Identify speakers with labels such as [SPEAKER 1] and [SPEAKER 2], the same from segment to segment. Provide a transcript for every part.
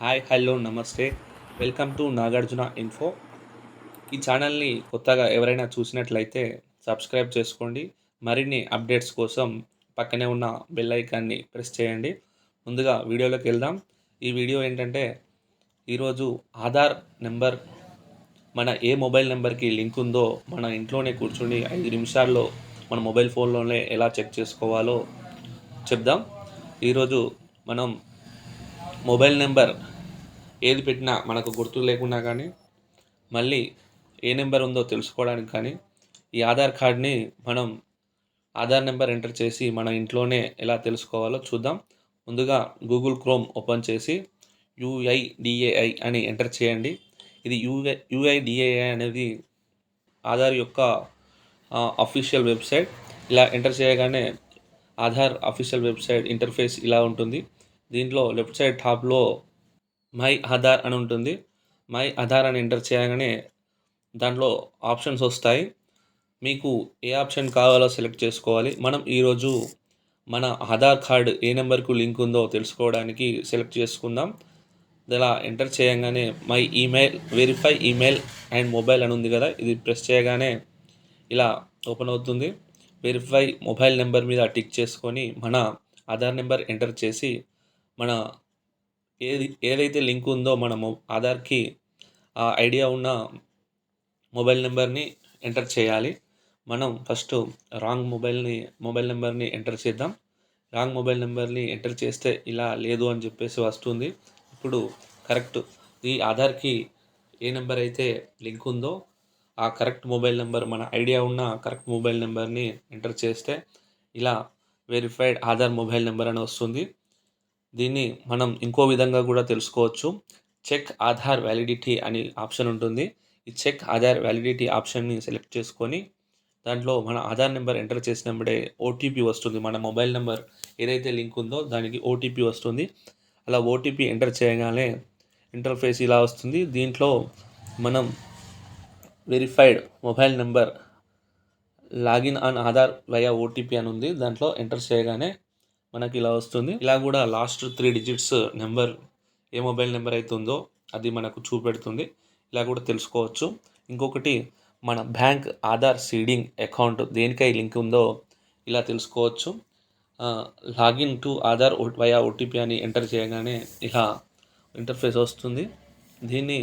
[SPEAKER 1] Hi hello నమస్తే. Welcome to Nagarjuna info. ఈ ఛానల్ని కొత్తగా ఎవరైనా చూసినట్లయితే సబ్స్క్రైబ్ చేసుకోండి. మరిన్ని అప్డేట్స్ కోసం పక్కనే ఉన్న బెల్ ఐకాన్ని ప్రెస్ చేయండి. ముందుగా వీడియోలోకి వెళ్దాం. ఈ వీడియో ఏంటంటే ఈరోజు ఆధార్ నెంబర్ మన ఏ మొబైల్ నెంబర్కి లింక్ ఉందో మన ఇంట్లోనే కూర్చుని ఐదు నిమిషాల్లో మన మొబైల్ ఫోన్లోనే ఎలా చెక్ చేసుకోవాలో చెప్దాం. ఈరోజు మనం మొబైల్ నెంబర్ ఏది పెట్టినా మనకు గుర్తు లేకున్నా కానీ మళ్ళీ ఏ నెంబర్ ఉందో తెలుసుకోవడానికి కానీ ఈ ఆధార్ కార్డ్ని మనం ఆధార్ నెంబర్ ఎంటర్ చేసి మన ఇంట్లోనే ఎలా తెలుసుకోవాలో చూద్దాం. ముందుగా గూగుల్ క్రోమ్ ఓపెన్ చేసి యుఐడిఏఐ అని ఎంటర్ చేయండి. ఇది యూఐ యుఐడిఏఐ అనేది ఆధార్ యొక్క అఫీషియల్ వెబ్సైట్ ఇలా ఎంటర్ చేయగానే ఆధార్ అఫీషియల్ వెబ్సైట్ ఇంటర్ఫేస్ ఇలా ఉంటుంది. దీంట్లో లెఫ్ట్ సైడ్ టాప్లో మై ఆధార్ అని ఉంటుంది. మై ఆధార్ అని ఎంటర్ చేయగానే దాంట్లో ఆప్షన్స్ వస్తాయి. మీకు ఏ ఆప్షన్ కావాలో సెలెక్ట్ చేసుకోవాలి. మనం ఈరోజు మన ఆధార్ కార్డ్ ఏ నెంబర్కు లింక్ ఉందో తెలుసుకోవడానికి సెలెక్ట్ చేసుకుందాం. ఇలా ఎంటర్ చేయగానే my email verify email and mobile అని ఉంది కదా ఇది ప్రెస్ చేయగానే ఇలా ఓపెన్ అవుతుంది. వెరిఫై మొబైల్ నెంబర్ మీద టిక్ చేసుకొని మన ఆధార్ నెంబర్ ఎంటర్ చేసి మన ఏది ఏదైతే లింక్ ఉందో మనము ఆధార్కి ఆ ఐడియా ఉన్న మొబైల్ నెంబర్ని ఎంటర్ చేయాలి. మనం ఫస్ట్ రాంగ్ మొబైల్ని మొబైల్ నెంబర్ని ఎంటర్ చేద్దాం. రాంగ్ మొబైల్ నెంబర్ని ఎంటర్ చేస్తే ఇలా లేదు అని చెప్పేసి వస్తుంది. ఇప్పుడు కరెక్ట్ ఈ ఆధార్కి ఏ నెంబర్ అయితే లింక్ ఉందో ఆ కరెక్ట్ మొబైల్ నెంబర్ మన ఐడియా ఉన్న కరెక్ట్ మొబైల్ నెంబర్ని ఎంటర్ చేస్తే ఇలా వెరిఫైడ్ ఆధార్ మొబైల్ నెంబర్ అని వస్తుంది. దీన్ని మనం ఇంకో విధంగా కూడా తెలుసుకోవచ్చు. చెక్ ఆధార్ వ్యాలిడిటీ అని ఆప్షన్ ఉంటుంది. ఈ చెక్ ఆధార్ వ్యాలిడిటీ ఆప్షన్ని సెలెక్ట్ చేసుకొని దాంట్లో మన ఆధార్ నెంబర్ ఎంటర్ చేసినప్పుడే ఓటీపీ వస్తుంది. మన మొబైల్ నెంబర్ ఏదైతే లింక్ ఉందో దానికి ఓటీపీ వస్తుంది. అలా ఓటీపీ ఎంటర్ చేయగానే ఇంటర్ఫేస్ ఇలా వస్తుంది. దీంట్లో మనం verified mobile number login on Aadhaar via OTP అని ఉంది. దాంట్లో ఎంటర్ చేయగానే మనకి ఇలా వస్తుంది. ఇలా కూడా లాస్ట్ త్రీ డిజిట్స్ నెంబర్ ఏ మొబైల్ నెంబర్ అయితే ఉందో అది మనకు చూపెడుతుంది. ఇలా కూడా తెలుసుకోవచ్చు. ఇంకొకటి మన బ్యాంక్ ఆధార్ సీడింగ్ అకౌంట్ దేనికై లింక్ ఉందో ఇలా తెలుసుకోవచ్చు. Login to Aadhaar via OTP అని ఎంటర్ చేయగానే ఇలా ఇంటర్ఫేస్ వస్తుంది. దీన్ని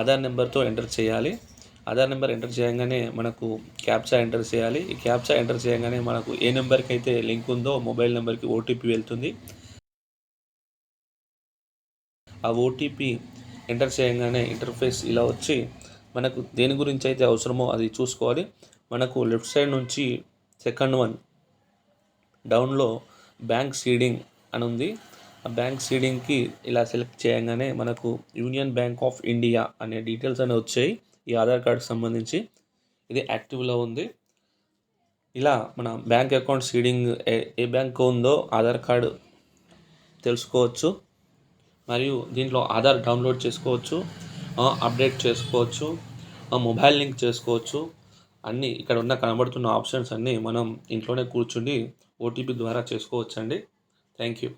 [SPEAKER 1] ఆధార్ నెంబర్తో ఎంటర్ చేయాలి. ఆధార్ నెంబర్ ఎంటర్ చేయగానే మనకు క్యాప్చా ఎంటర్ చేయాలి. ఈ క్యాప్చా ఎంటర్ చేయగానే మనకు ఏ నెంబర్కి అయితే లింక్ ఉందో మొబైల్ నెంబర్కి ఓటీపీ వెళ్తుంది. ఆ ఓటీపీ ఎంటర్ చేయగానే ఇంటర్ఫేస్ ఇలా వచ్చి మనకు దేని గురించి అయితే అవసరమో అది చూసుకోవాలి. మనకు లెఫ్ట్ సైడ్ నుంచి సెకండ్ వన్ డౌన్లో బ్యాంక్ సీడింగ్ అని ఉంది. ఆ బ్యాంక్ సీడింగ్కి ఇలా సెలెక్ట్ చేయగానే మనకు యూనియన్ బ్యాంక్ ఆఫ్ ఇండియా అనే డీటెయిల్స్ అనేవి వచ్చాయి. ఈ ఆధార్ కార్డుకి సంబంధించి ఇది యాక్టివ్లో ఉంది. ఇలా మన బ్యాంక్ అకౌంట్ సీడింగ్ ఏ ఏ బ్యాంక్ ఉందో ఆధార్ కార్డు తెలుసుకోవచ్చు. మరియు దీంట్లో ఆధార్ డౌన్లోడ్ చేసుకోవచ్చు అప్డేట్ చేసుకోవచ్చు మొబైల్ లింక్ చేసుకోవచ్చు. అన్నీ ఇక్కడ ఉన్న కనబడుతున్న ఆప్షన్స్ అన్నీ మనం ఇంట్లోనే కూర్చుండి ఓటీపీ ద్వారా చేసుకోవచ్చండి. Thank you.